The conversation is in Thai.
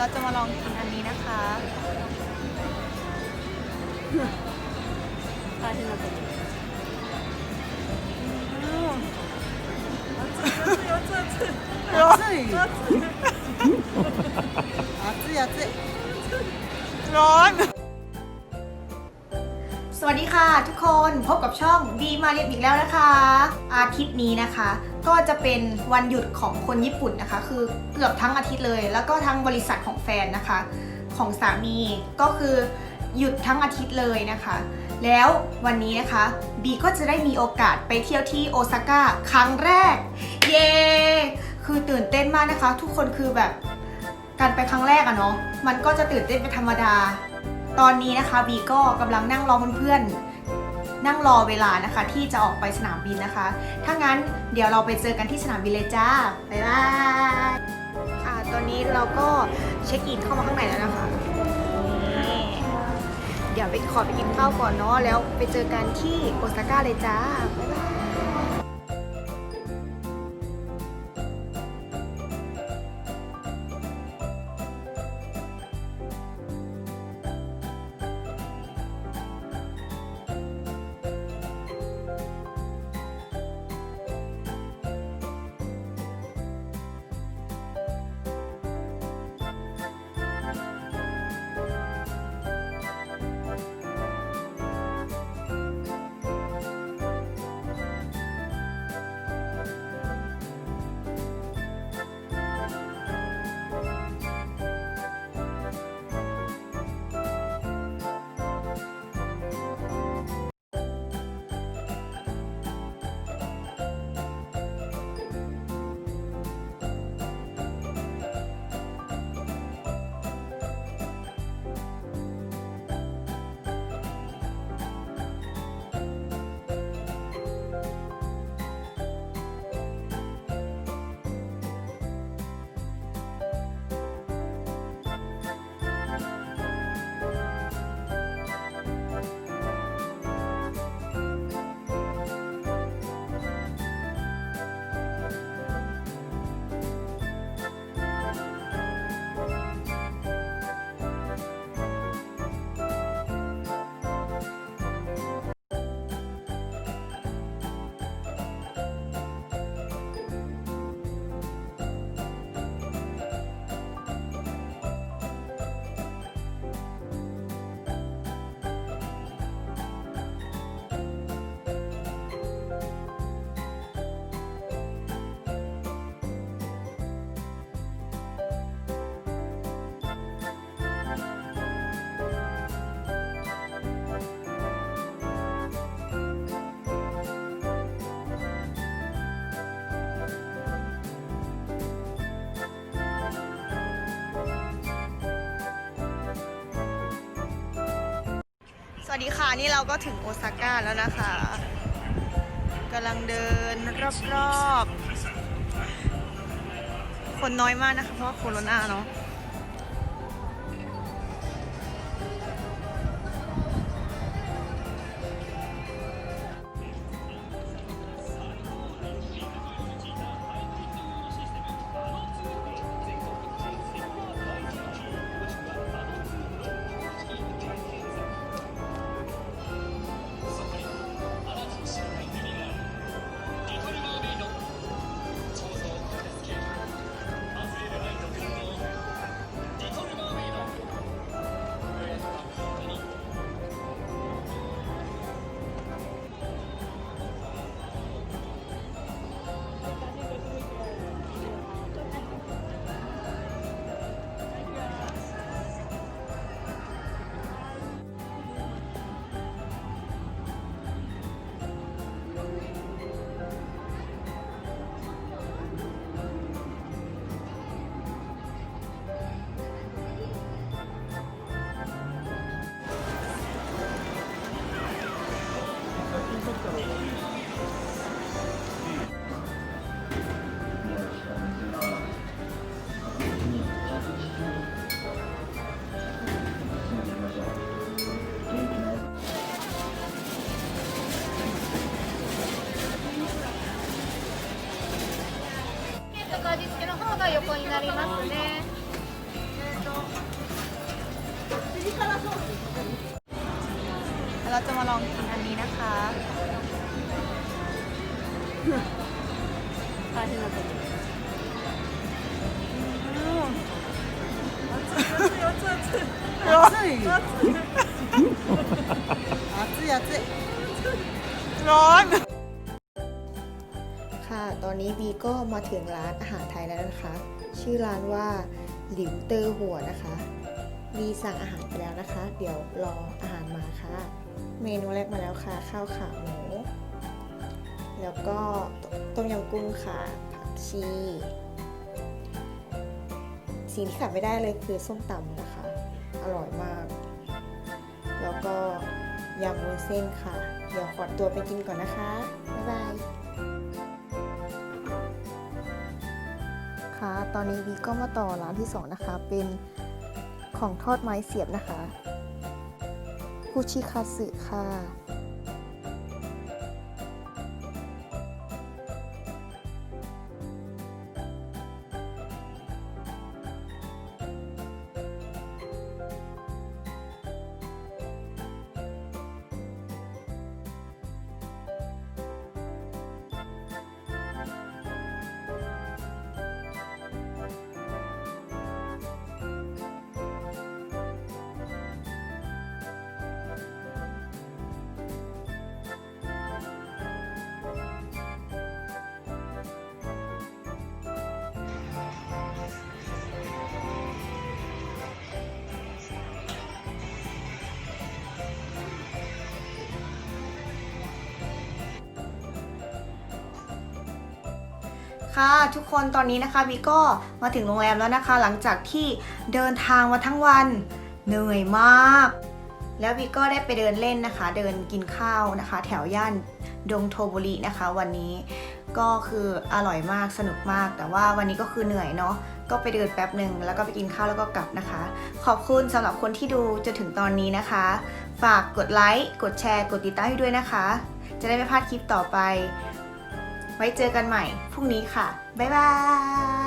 เราจะมาลองกินอันนี้นะคะปลาที่เราเป็นร้อน 熱い熱 บกับช่องดีมาเรียบอีกแล้วนะคะ อาทิตย์นี้นะคะ ก็จะเป็นวันหยุดของคนญี่ปุ่นนะคะ คือเกือบทั้งอาทิตย์เลย แล้วก็ทั้งบริษัทของแฟนนะคะ ของสามีก็คือหยุดทั้งอาทิตย์เลยนะคะ แล้ววันนี้นะคะบีก็จะได้มีโอกาสไปเที่ยวที่โอซาก้าครั้งแรก เย้คือตื่นเต้นมากนะคะ ทุกคนคือแบบการไปครั้งแรกอะเนาะมันก็จะตื่นเต้นเป็นธรรมดา ตอนนี้นะคะบีก็กำลังนั่งรอเพื่อนๆ นั่งรอเวลานะคะที่จะออกไปสนามบินนะคะ ถ้างั้นเดี๋ยวเราไปเจอกันที่สนามบินเลยจ้า บ๊ายบายอ่าตอนนี้เราก็เช็คอินเข้ามาข้างในแล้วนะคะ เดี๋ยวไปขอไปกินข้าวก่อนเนาะแล้วไปเจอกันที่โอซาก้าเลยจ้า บ๊ายบาย วัสดีค่ะ นี่เราก็ถึงโอซาก้าแล้วนะคะกำลังเดินรอบๆ คนน้อยมากนะคะ เพราะว่าโควิดเนาะ りますね。เราจะมาลองกินอันนี้นะคะปลาที่เราเป็น熱い熱い熱い熱い熱い熱い อนนี้บีก็มาถึงร้านอาหารไทยแล้วนะคะ ชื่อร้านว่าหลิวเตอร์หัวนะคะบีสั่งอาหารไปแล้วนะคะ เดี๋ยวรออาหารมาค่ะ เมนูแรกมาแล้วค่ะ ข้าวขาหมูแล้วก็ต้มยำกุ้งค่ะผักชีสิ่งที่ขาดไม่ได้เลยคือส้มตำนะคะ อร่อยมาก แล้วก็ยำวุ้นเส้นค่ะ เดี๋ยวขอตัวไปกินก่อนนะคะ บ๊ายบาย ตอนนี้วีก็มาต่อร้านที่ 2 นะคะ เป็นของทอดไม้เสียบนะคะคุชิคาสึค่ะ ค่ะทุกคนตอนนี้นะคะวีก็มาถึงโรงแรมแล้วนะคะ หลังจากที่เดินทางมาทั้งวันเหนื่อยมาก แล้ววีก็ได้ไปเดินเล่นนะคะ เดินกินข้าวนะคะ แถวย่านดงโทบุรีนะคะ วันนี้ก็คืออร่อยมากสนุกมาก แต่ว่าวันนี้ก็คือเหนื่อยเนาะก็ไปเดินแป๊บหนึ่งแล้วก็ไปกินข้าวแล้วก็กลับนะคะ ขอบคุณสำหรับคนที่ดูจนถึงตอนนี้นะคะ ฝากกดไลค์กดแชร์ กดติดตามให้ด้วยนะคะ จะได้ไม่พลาดคลิปต่อไป ไว้เจอกันใหม่พรุ่งนี้ค่ะ บ๊ายบาย